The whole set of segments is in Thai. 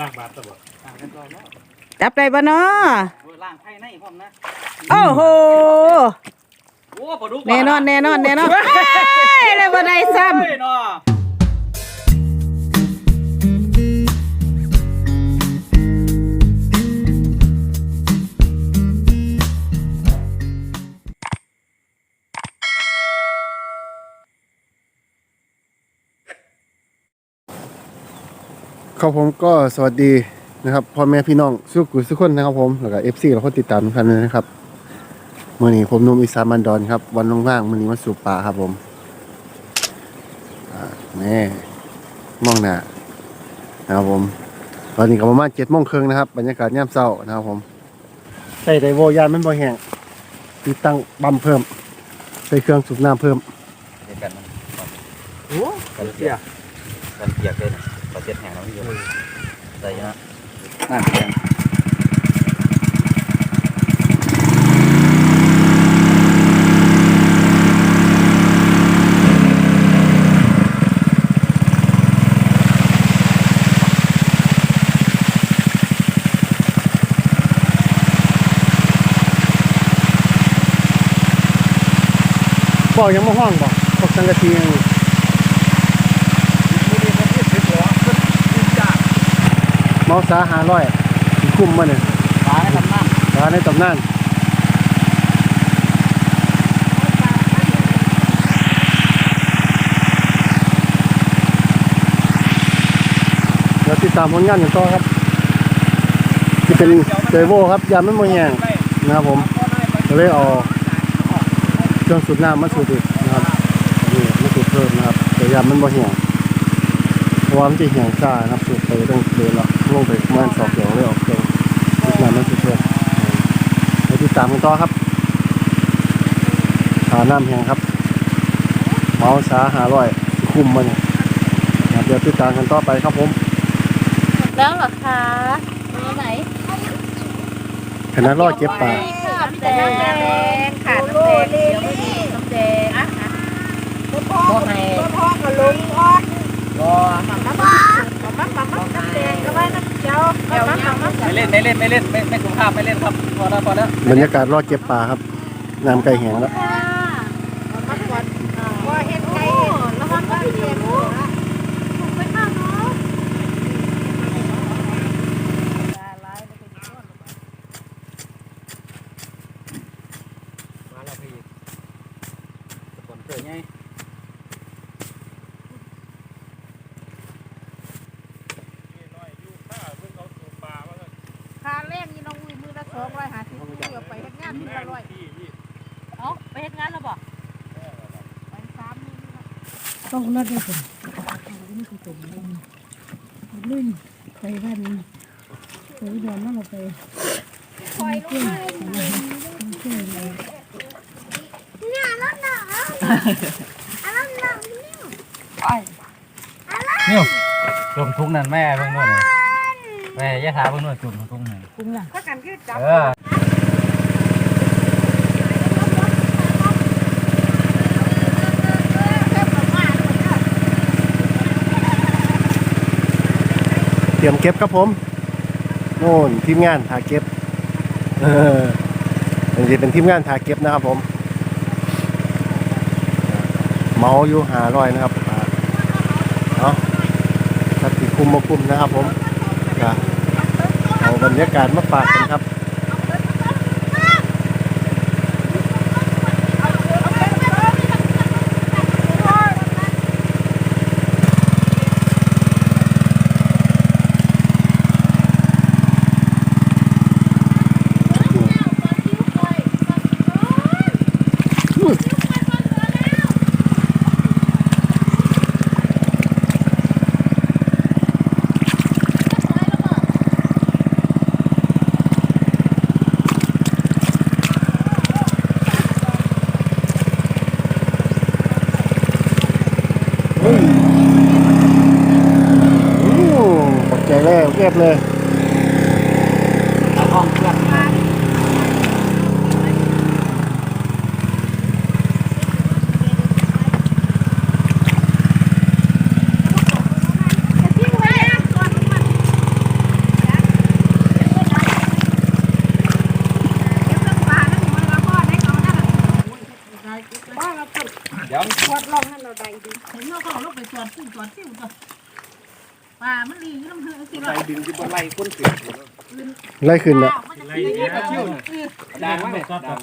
ล่างบาสตะบดอ่ากันต่อแล้วจับได้บ่เนาะโอ้ยล่างไผ่ในพร้อมนะโอ้โห โอ้ปลาดุกแน่นอนแน่นอนแน่นอนเอ้ยเลยบ่ได้ซ้เฮ้ยเนาะ ครับผมก็สวัสดีนะครับพ่อแม่พี่น้องสุกุสุกคนนะครับผมแล้วก็เอฟซีเราคนติดตามทุกท่านเลยนะครับมื่อนี้ผมหนุ่มอีสานบันดอนครับ วันว่างๆมื่อนี้มาสู่ป่าครับผมอ่าแม่มองหน้านะครับผม ตอนนี้ก็ประมาณเจ็ดโมงครึ่งนะครับ บรรยากาศย่ำเศร้านะครับผมใส่ไดโวยานมันบ่แห้งติดตั้งบัมเพิ่ม ใส่เครื่องสูบน้ำเพิ่มเดี๋ยวกันมันโอ้กันเปียกกันเปียกเลยนะ ปลาเจ็ดแห้งเราไม่เยอะใส่นะน้ำแข็งบอกยังมาห้องบอกพวกสังกะทียังเมาสาหาร้อยคุ้มมาเนี่ยปลาในตำนานร้านในตำนานเดี๋ยวติดตามผลงานกันต่อครับที่เป็นเจโวครับยาไม่มแหงนะครับผมก็เลยเอาเครื่องสูบน้ำมาสูบอีกนะครับนี่มาสูบเพิ่มนะครับแต่ยามันบ่แหงเพราะว่ามันจะแหงจ้านะครับสูบไปต้องเดินละ ลงไปประมาณสองเดียวเลยออกเครื่องสูบน้ำมาสูบเพิ่มไปติดตามกันต่อครับขาน้ำแห้งครับ เมาสาหาร้อยคุมมาเนี่ยครับเดี๋ยวติดตามกันต่อไปครับผมแล้วเหรอคะมาไหนคณะรอดเก็บปลาน้ำแดงค่ะน้ำแดงเดี๋ยวไม่ดีน้ำแดงอะอะบอกให้พ่อก็ลงออดรอมามามามามาน้ำแดงก็ไว้น้ำ เจียวเดี๋ยวยังไม่ไม่เล่นไม่เล่นไม่เล่นไม่ไม่สุภาพไม่เล่นครับพอแล้วพอแล้วบรรยากาศรอดเก็บปลาครับน้ำไก่แห้งแล้วค่ะมาก่อนว่าเฮ็ดไก่ระวังก็เจ็บถูกไปข้างเนาะมาแล้วพี่สปอนเซอร์ไง ค่าแรงนี่น้องอุ้ยมือละสองร้อยห้าสิบอุ้ยเอาไปเฮ็ดงานมือละร้อย เอ้าไปเฮ็ดงานแล้วบ่ ไปสามมือละ ต้องนัดได้ก่อนนี่คือตุ่มลื่นไปบ้านไปเดินนั่งไปคอยลงมาช่วยเลยนี่จุ่มทุ่งนั่นแม่เพิ่งนู่นน่ะแม่ยะถาเพิ่งนู่นจุ่มทุ่งนั่นคุ้มล่ะถ้ากันคือจับเออ รียมเก็บครับผมโน่นทีมงานถ่าเก็บเอออันนี้เป็นทีมงานถ่าเก็บนะครับผม เมาอยู่หาร้อยนะครับเนาเอาถ้าติคุมมาคุมนะครับผมก็เอาบรรยากาศมาฝากกันครับ เลยเก็บเลยห้องเครื่องเดี๋ยวตรวจลองนั่นเราได้ดูเห็นเราเขาลงไปตรวจซิ่งตรวจซิ่งก่อน ป่ามันลีอยู่น้ำเฮือสิไปล่ะดึงที่บ่ไล่คนเสียไล่ขึ้นน่ะมันจะไล่กินเนี้ยได้เเดังมั้ยซอสดัง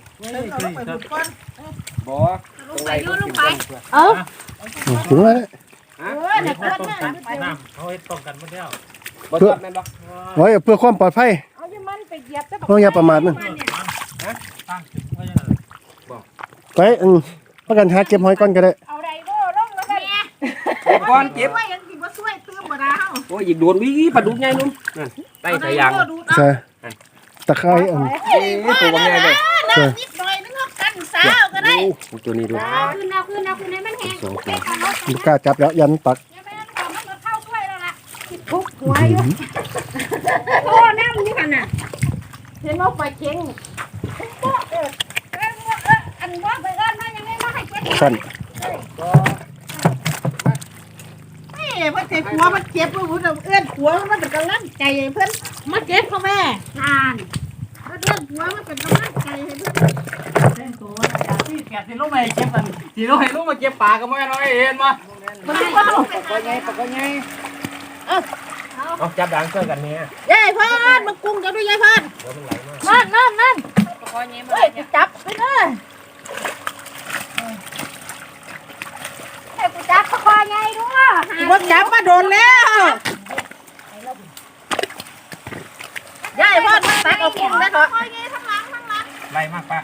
อาลงไปบุดก้อนบ่ลงไปโยนลงไปเอ้าถึงแล้วเนี่ยเออเด็กฮ็เพิ่ดนป้องน่ะกันน้ำเขาเฮ็ดป้องกันมาแล้วบ่ชอบแม่นบ่ไว้เพื่อความปลอดภัยเอาอยู่มันไปเหยียบซะต้องอย่าประมาทนะตั้งไว้ยังไงไปอืมประกันหาเก็บหอยก่อนก็ได้เอาไดโบ้ลงแล้วกันแม่เจ็บก่อนเจ็บ ช่วยยังสิบ่ช่วยตื้มบ่ดาเฮาโอ้ยอีกโดนวิปลาดุกใหญ่นุ่มนั่นไต้สายยางเอไดโบ้ดูดเอาใช่ตะไคร้อัน เอ้ยตัวบ่ใหญ่เลยใช่นิดหน่อยนึงเอากันสาวก็ได้โอ้ตัวนี้ดูเอาขึ้นเอาขึ้นเอาขึ้นให้มันแห้งสองตัเก็วบเอาเนาะบ่กล้าจับแล้วยันปักอย่าแม่นของมันก็เข้าถ้วยแล้วล่ะทุกหัวอยู่โอ้น้ำนี่กันน่ะเห็นว่าปลาเค็งเออเออเอออันว่าไปเอิ้นมายังไงมาให้เก็บ สั้นนี่ เพิ่นสิผัวมันเจ็บเพิ่นเอื้อนผัวมันเป็นกำลังใจเพิ่อนมาเก็บพ่อแม่นานเพิ่นเอื้อนผัวมันเป็นกำลังใจให้เพิ่นที่แกสิลงมาเก็บมันสิลงให้ลงมาเก็บปาก็บ่แม่นเห็นบ่มันสิว่าปลาใหญ่ปลาใหญ่เอาจับดังเจอกันเนี่ยยายพานมันกุ้งจะด้วยยายพานนั่นนั่นนั่นเฮ้ยจับไปเลย ให้ กูจับปลาคอใหญ่ด้วยมันจับมาโดนแล้วยายพานมันตักเอากุ้งได้เหรอไล่มากปะ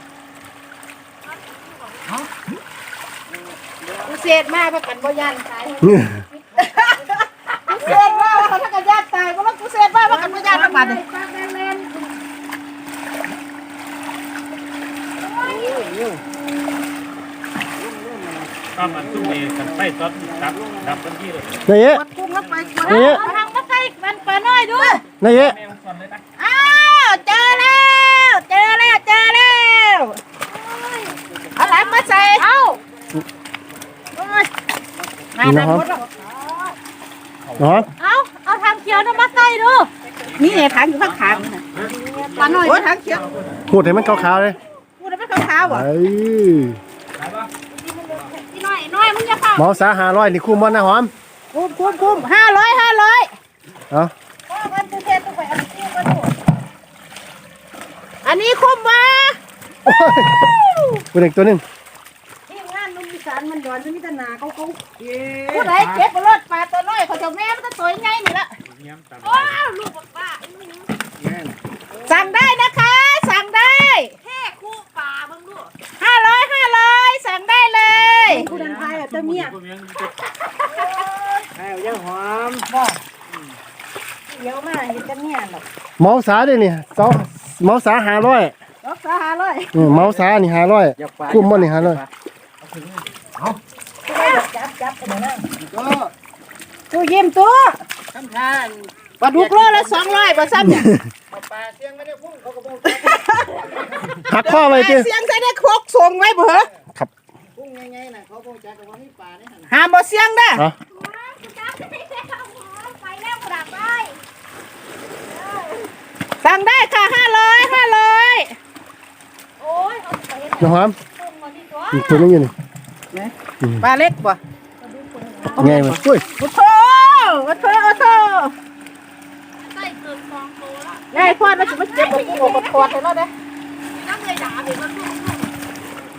กูเศษมาประกันบ่ยันตายกูเศษว่าเขาถ้ากันญาติตายก็ว่ากูเศษว่าประกันบ่ยันประ กันปลาแม่นตอนมันตุ้มเอกันไปซอสดับดับทันทีเลยนายเอ๊ะกดกุ้งแล้วไปกดนายเอ๊ะเอาทางมาใส่มันปลาน้อยด้วยนายเอ๊ะแม่งก่อนเลยนะอ้าวเจอแล้วเจอแล้วเจอแล้วเอาหลังมาใส่เอ้ามาทางหมดแล้วเนาะเอาเอาทางเขียวน้ำมาใส่ดูนี่ไงถังอยู่ข้างขางๆน่ะปลาหน่อยโอ้ยถังเขียวพูดให้มันขาวๆเลยพูดได้ไหมขาวๆไอ้อะ อีน้อยน้อยมึงอย่า เข้าเมาสาหาร้อยนี่คุ้มบ่นะหอม คุ้มคุ้มคุ้มห้าร้อยห้าร้อยเอาอันนี้คุ้มวะโอ้ยเป็นอีกตัวหนึงทีมงานนุ่มอีสานมันดอนจะมีแต่หนาเขาเขาผู้ใดเก็บรถปลาตัวน้อยเขาจะแม่มันจะตัวใหญ่นี่ละเงี้ยตามว้าวลูกป้าสั่งได้นะคะ สั่งได้ แค่คู่ปลาเบิ่งดู ห้าร้อยห้าร้อยสั่งได้เลย ผู้ดันทายแบบจะ เมียพวกนี้ให้เอายังหอมเดี๋ยวมาเห็นจะเมียหรอกเมาสาเด้นี่เสาเมาสาหาร้อยรักษาห้าร้อยอืมเมาสานี่หาร้อยอยากปลาคุ้มบ่นี่หาร้อยจับจับกันนะก็กูยิ้มตัวทำทานปลาดุกโลละสองร้อยบาทซ้ำเนี่ยเอาปลาเสียงไม่ได้พุ่งเขาก็บ่หักข้อไว้ติเสียงใส่ได้ครกส่งไว้บ่เหรอพุ่ งง่ายๆน่ะเขาบ่จักว่ามีปลาในหั่นหามบ่เสียงเด้อเอาไปแล้วกลับไปสั่งได้ค่ะห้าร้อยห้าร้อยโอ้ยเขาไปเห็นน้องหอมต้นมาที่ตัวอีกตัวหนึงอยู่นี่ปลาเล็กบ่ไงมันอุ้ยโอ้โหโอ้โหโอ้โหใส่เกินสองโลละยายพ่อมันจะมาเจ็บบ่กูบ่ปวดให้เราเด้อ น้ำเลยด่าเดี๋ยวมันดู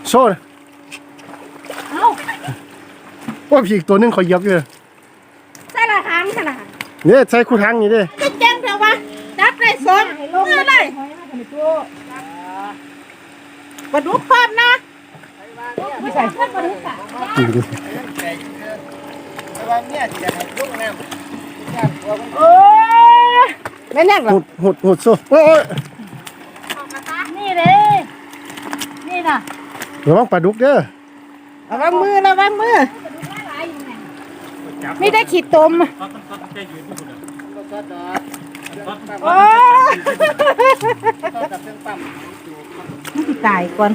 โซ่เลย เอ้าโอ้ยพี่อีกตัวหนึงขอยเหยียบอยู่เลยใส่ละหางขนาดเนี่ยใส่คู่ทางนี่เด้จะแจ้งเถอะวะจับได้สองมือเลยปลาดุกพร้อมนะไม่ใส่เพื่อนมาดูค่ะนี่ดิแต่ว่าเนี่ยสิได้ให้ลงน้ำย่านตัวมันโอ้ยแม่นยังเหรอหุดหุดหุดโซ่โอ้ยโอ้ยนี่เลยนี่น่ะระวังปลาดุกเด้อ ระวังมือระวังมือหลายอยู่ไงจับไม่ได้ขีดตมซอสซอสจะยืนที่คุณก็ซอดดอกซอสโอ้ยซอดกับเครื่องปั๊มมันสิตายก่อน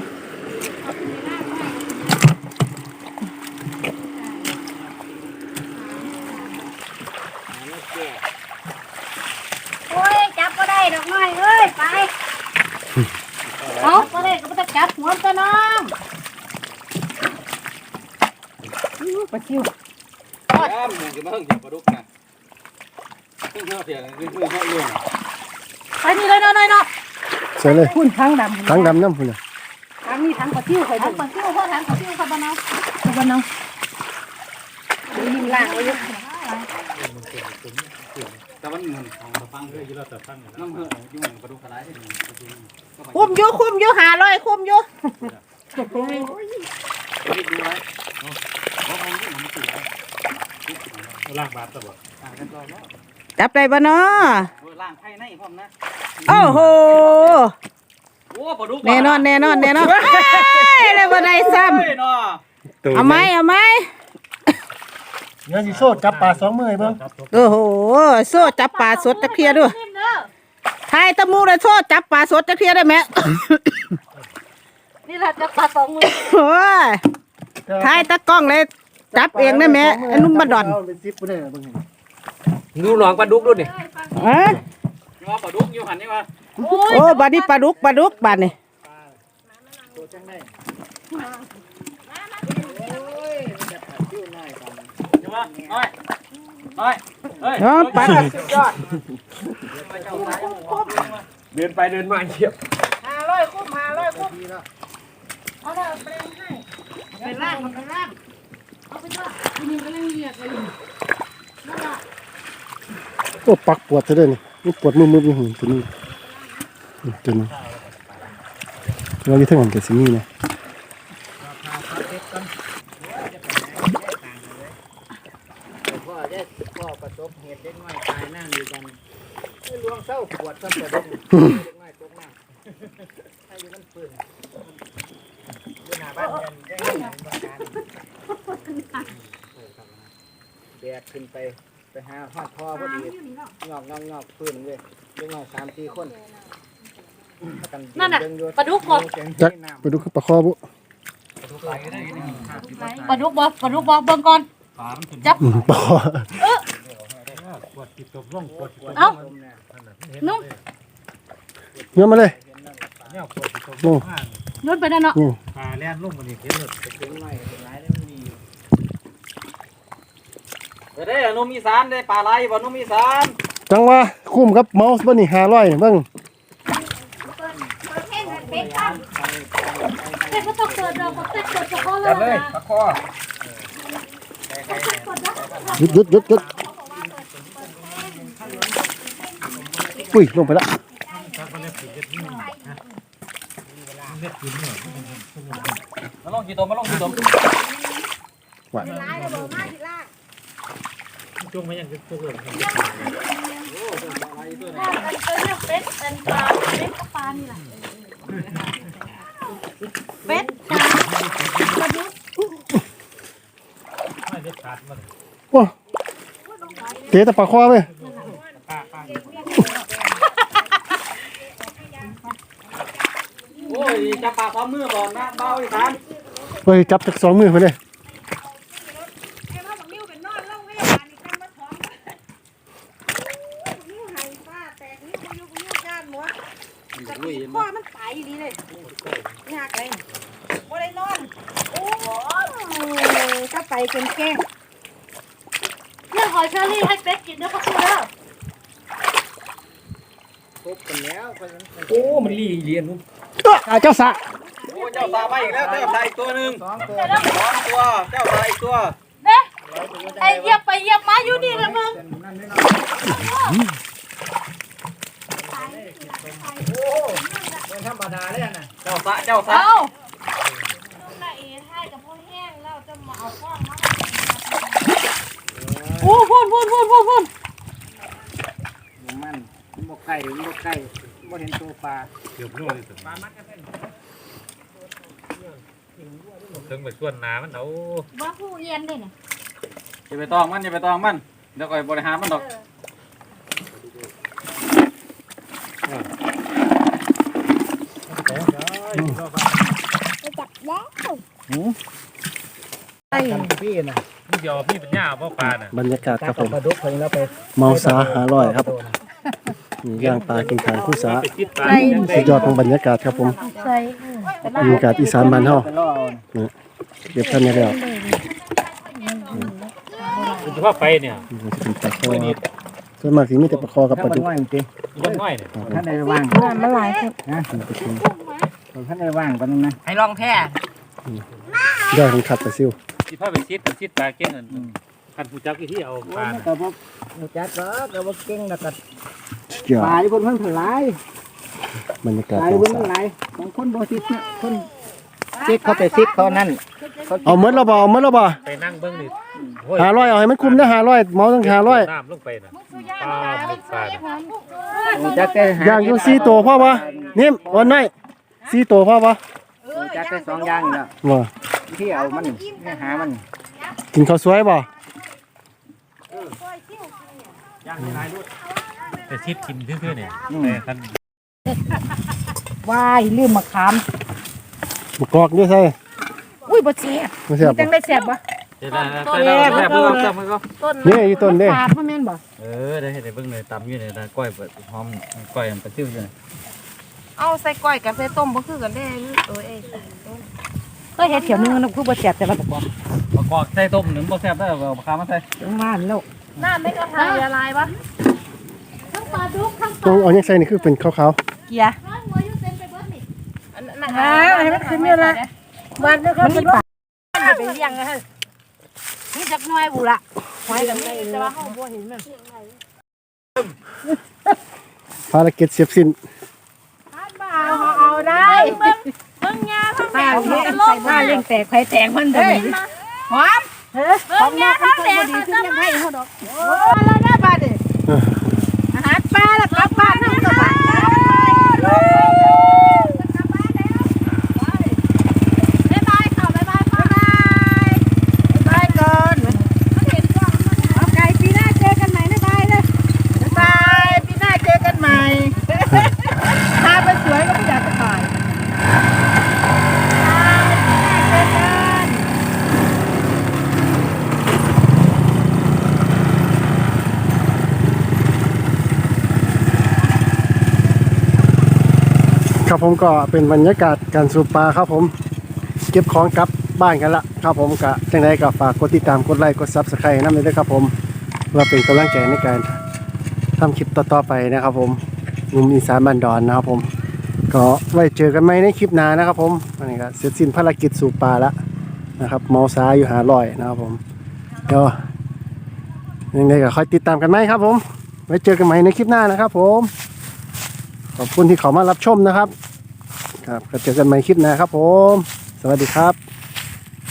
โอ้ยจับก็ได้ดอกน้อยเอ้ยไปเอาก็ได้ก็ไม่ต้องจับหัวตัวน้อง อื้อ ปลาซิวย่ามมึงจะมาเพิ่งจับปลาดุกนะเพิ่งเข้าเสียงเพิ่งเข้าเรื่องไปนี่เลยเนาะน้อยเนาะใส่เลยคุณทั้งดำทั้งดำน้ำพุ่นน่ะทั้งนี้ทั้งปลาซิ่วใครทั้ดูงปลาซิ่วพ่อทั้งปลาซิ่วค่ะบ้านเราบ้านน้องยิงล่างไว้อยู่แต่มันเหมือนของตะฟังเฮ้ยยี่เราแต่ตั้งน้ำเหือยุ่งปลาดุกอะไรคุ้มอยู่คุ้มอยู่หาร้อยคุ้มอยู่ ล่างบาทตะบดจับได้บ่เนาะล่างไข่ในพร้อมนะโอ้โหโอ้ปลาดุกแน่นอนแน่นอนแน่นอนเอ้ยเลยบ่ได้ซ้เฮ้ยเนาะำเอาไหมเอาไหมเดี๋ยวสิโซ่จับปลาสองมือให้เบิ่งโอ้โหโซ่จับปลาสดตะเพียด้วยทายตะมูเลยโซ่จับปลาสดตะเพียได้ไหมนี่แหละจะปลาสองมือโอ้ย ทายตะกล้องเลยจับเองได้ไหมไอ้นุ่มบดอนเอาเป็นซิปบ่ได้เบิ่งนี่ดูหลองปลาดุกด้วยนี่เอ้ยนี่ว่าปลาดุกอยู่หันนี่ว่าโอ้บาดนี้ปลาดุกปลาดุกบาดนี่นี่ว่าน้อยน้อยเฮ้ยเนาะปลาเดินไปเดินมาเฉียบห้าร้อยคุ้มห้าร้อยคุ้มเอาละเอาไปให้ ไปล่างมันไปล่างโอ้ปักปวดซะเด้อนี่นี่ปวดมือๆอยู่หุ่นตัวนี้นี่ตัวนี้เราอยู่เทั้งหันกับสิมีนะพ่อได้พ่อประสบเหตุเด็กน้อยตายนั่งอยู่กันไม่ลวงเศร้าปวดซ้ำแต่เด็กเด็กน้อยตกน้ำให้อยู่มันปืนอยู่ห น้าบ้านกันได้เงินประกันแบกขึ้นไปไปหาฮอดพ่อพอดีงอกงอกงอกปืนเว้ยเด็กน้อยสามสี่คนนั่นน่ะปลาดุกบ่ จักไปดูปลาคอบุปลาดุกบ่ปลาดุกบ่เบิ่งก่อน จับ อืมปลาคอปวดติดตบร่องปวดเอ้านุ่ม เงี้ยมาเลยเนี่ยปวดติดตบโอ้ นุ่นไปนั่นเนาะนี่ปลาแล่นลุ่มมันนี่เห็นเลยเด้อนุ่มอีสานได้ปลาไหลบ่นุ่มอีสาน จังว่าคุ้มกับเมาส์บ่นี่500เบิ่งเป็ดก็ต้องเปิดดอกเป็ดเปิดเฉพาะเลยจับเลยนะปลาคอหยุดหยุดหยุดหยุดอุ้ยลงไปละ มาลงกี่ตัวมาลงกี่ตัวช่วงไม่ยังพวกเราอันเป็นเรื่องเป็ดอันปลาเป็ดกับปลานี่แหละเป็ดปลาปลาดุกไม่ได้ขาดมันว้าเตะแต่ปลาคอเว้ย โอ้ย จับปลาความมือบ่นะเบาอีสานเฮ้ยจับจากสองมือไปเลยลุยพ่อมันตายอยู่นี่เลยยากเลยบ่ได้นอน โอ้ยก็ไปจนแก้งเรื่อหอยเชอรี่ให้เป็ดกินเด้อพ่อครูเด้อครบกันแล้วโอ้ มันรีเรียนนุ่ม เจ้าสะโอ้เจ้าตาไปอีกแล้วเจ้าตาอีกตัวหนึ่งสองตัวสองตัวเจ้าตาอีกตัวเด้ไอเหยียบไปเหยียบมาอยู่นี่ละมึงธรรมดาเลยนะเจ้าตาเจ้าตาเอาโอ้พูนพูนพูนพูนพูนมันบกไก่บกไก่ บ่เห็นตัวปลาเกือบนู่นเลยถึงปลามัดกันถึงไปส่วนน้ำมันเอาว่าผู้เอียนด้วยเนี่ยอย่าไปตองมันอย่าไปตองมันเดี๋ยวก่อยบริหารมันดอกพี่นะนี่เดียวพี่เป็นหญ้าพ่อปลาน่ะบรรยากาศครับผมปลาดุกไปแล้วไปเมาสาหาร้อยครับนี่ ย่างปลากินทางคู่สาไปติดปลาสุดยอดของบรรยากาศครับผมใส่บรรยากาศอีสานบ้านเฮาไปล่อเอาเก็บท่านนี้แล้วเฉพาะไปเนี่ยมันจะเป็นปลาคอครับส่วนมากสิมีแต่ปลาคอกับปถ้าลามันดุกว่างจริงยังน้อยเนี่ยท่านใดว่างมันหลายครับนะท่านใดว่างกันนะให้ลองแท้ได้ของขัดปลาซิวสิพาไปซิดไปซิดปลาเก่งกันคันผู้จักที่เอาปลาแต่พวกจัดก็แต่ว่าเก่งแล้วก็ เกี่ยวปลายคนเพิ่นหลายบรรยากาศปลายของคนสาหลายบางคนบ่ซิดนะคนซิดเขาแต่ซิดเขานั่นเอาเมื่อเราบ่เอาเมื่อเราบ่ไปนั่งเบิ้งนี่หาร้อยเอาให้มันคุ้มนะหาร้อยเมาตั้งหาร้อยน้ำลงไปนะปลาหมึกปลาเนี่ยจัดแต่หาย่างอยู่สี่ตัวพ่อปะนิ่มวันน้อยสี่ตัวพ่อปะจัดแต่สองอย่างนี่แหละบ่ที่เอามันเนี่ยหามันกินข้าวสวยบ่ แต่ซิดกินซื่อๆเนี่ยแต่คันวายลืมมะขามบุกกอกด้วยใช่อุ้ยบ่แซ่บไม่ใช่บจับ่งได้แซ่บบ่เดี๋ยวนะใส่แล้วแซ่บเพิ่มเติมมันก็นี่อีต้นเด้ปาดบ่แม่นบ่เออได้ให้เบิ่งเลยตำอยู่เนี่ยก้อยเปิดหอมก้อยมันปลาซิวอยู่เนี่ยเอาใส่ก้อยกับใส่ต้มบ่คือกันได้เออเอ้ยก็เฮ็ดเถียวนึงนะคือบ่แซ่บแต่ละบ่บอกมะกอกใส่ต้มหนึ่งบ่แซ่บได้เอามะขามมาใส่จังว่าแล้วน้ำไม่กระทะละลายปะ ตรงเอายังใส่นี่คือเป็นขาวเกียร์อันนั้นอ่าให้มันขึ้นนี่ละวันนี้ก็มันมีปลาไปเลี้ยงนะฮะนี่จักหน่อยบุละหอยกับไก่แต่ว่าเฮาบ่เห็นมันๆภารกิจเสร็จสิ้นบ้าเอาเอาได้เบิ่งเบิ่งยาทั้งแม่ใส่บ้าเลี้ยงแตกไข่แตกมันเด้หอมเฮ้ยของยาทั้งแตกมันก็ให้เฮาดอกโอ้แล้วได้บาดดิอา nada. ผมก็เป็นบรรยากาศการสูบปลาครับผม เก็บของกลับบ้านกันละครับผมกะจังไดก็ฝากกดติดตามกดไลค์กด Subscribe นำด้วยครับผมเพื่อเป็นกำลังใจในการทำคลิปต่อๆไปนะครับผมหนุ่มอีสานบ้านดอนนะครับผม ก็ไว้เจอกันไหมในคลิปหน้านะครับผมอันนี้ก็เสร็จสิ้นภารกิจสูบปลาแล้วนะครับเมาสาอยู่หาลอยนะครับผมเดี๋ยวยังไงก็คอยติดตามกันไหมครับผม ไว้เจอกันใหม่ในคลิปหน้านะครับผม ขอบคุณที่เขามารับชมนะครับ ครับก็เจอกันใหม่คลิปหน้าครับผม สวัสดีครับ